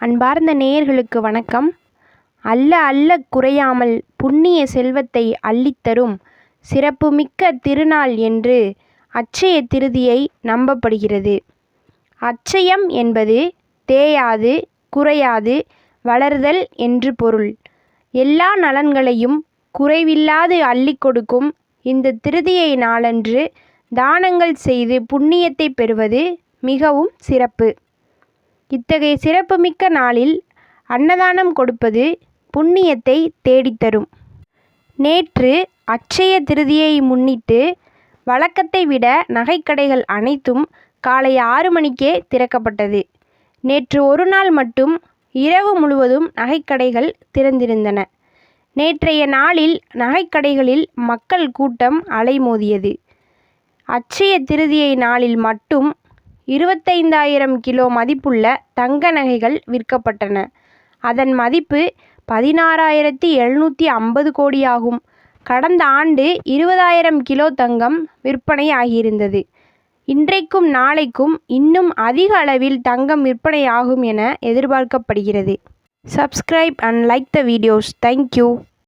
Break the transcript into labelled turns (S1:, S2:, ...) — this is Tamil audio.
S1: அன்பார்ந்த நேயர்களுக்கு வணக்கம். அல்ல அல்ல குறையாமல் புண்ணிய செல்வத்தை அள்ளித்தரும் சிறப்புமிக்க திருநாள் என்று அச்சய திருதியை நம்பப்படுகிறது. அச்சயம் என்பது தேயாது குறையாது வளர்தல் என்று பொருள். எல்லா நலன்களையும் குறைவில்லாது அள்ளிக் கொடுக்கும் இந்த திருதியை நாளன்று தானங்கள் செய்து புண்ணியத்தை பெறுவது மிகவும் சிறப்பு. இத்தகைய சிறப்புமிக்க நாளில் அன்னதானம் கொடுப்பது புண்ணியத்தை தேடித்தரும். நேற்று அட்சய திருதியை முன்னிட்டு வழக்கத்தை விட நகைக்கடைகள் அனைத்தும் காலை ஆறு மணிக்கே திறக்கப்பட்டது. நேற்று ஒரு நாள் மட்டும் இரவு முழுவதும் நகைக்கடைகள் திறந்திருந்தன. நேற்றைய நாளில் நகைக்கடைகளில் மக்கள் கூட்டம் அலைமோதியது. அட்சய திருதியை நாளில் மட்டும் இருபத்தைந்தாயிரம் கிலோ மதிப்புள்ள தங்க நகைகள் விற்கப்பட்டன. அதன் மதிப்பு பதினாறாயிரத்தி எழுநூற்றி ஐம்பது கோடியாகும். கடந்த ஆண்டு இருபதாயிரம் கிலோ தங்கம் விற்பனை ஆகியிருந்தது இன்றைக்கும் நாளைக்கும் இன்னும் அதிக அளவில் தங்கம் விற்பனையாகும் என எதிர்பார்க்கப்படுகிறது. Subscribe and like the videos thank you